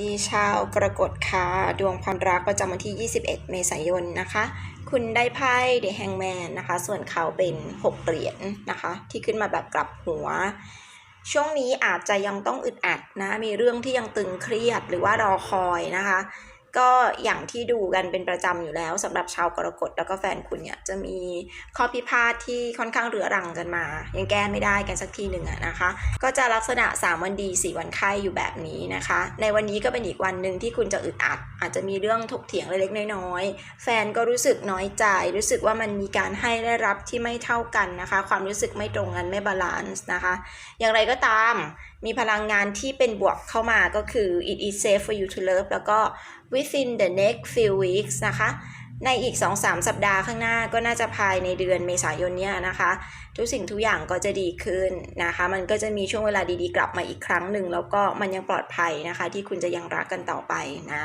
ดีชาวกรกฎค่ะ ดวงความรักประจำวันที่ 21 เมษายนนะคะ คุณได้ไพ่เด e h แฮงแมนนะคะ ส่วนเขาเป็น 6 เหรียญนะคะ ที่ขึ้นมาแบบกลับหัว ช่วงนี้อาจจะยังต้องอึดอัดนะ มีเรื่องที่ยังตึงเครียดหรือว่ารอคอยนะคะ ก็อย่างที่ดูกันเป็นประจำอยู่แล้วสำหรับชาวกรกฎแล้วก็แฟนคุณเนี่ยจะมีข้อพิพาทที่ค่อนข้างเรื้อรังกันมา ยังแก้ไม่ได้กันสักทีหนึ่งอะนะคะ ก็จะลักษณะ 3 วันดี 4 วันไข้อยู่แบบนี้นะคะ ในวันนี้ก็เป็นอีกวันหนึ่งที่คุณจะอึดอัด อาจจะมีเรื่องถกเถียงเล็กๆน้อยๆแฟนก็รู้สึกน้อยใจ รู้สึกว่ามันมีการให้และรับที่ไม่เท่ากันนะคะ ความรู้สึกไม่ตรงกันไม่บาลานซ์นะคะ อย่างไรก็ตาม มีพลังงานที่เป็นบวกเข้ามาก็คือ it is safe for you to love แล้วก็ within the next few weeks นะคะ ในอีก 2-3 สัปดาห์ข้างหน้าก็น่าจะภายในเดือนเมษายนเนี้ยนะคะ ทุกสิ่งทุกอย่างก็จะดีขึ้นนะคะ มันก็จะมีช่วงเวลาดีๆกลับมาอีกครั้งหนึ่ง แล้วก็มันยังปลอดภัยนะคะ ที่คุณจะยังรักกันต่อไปนะ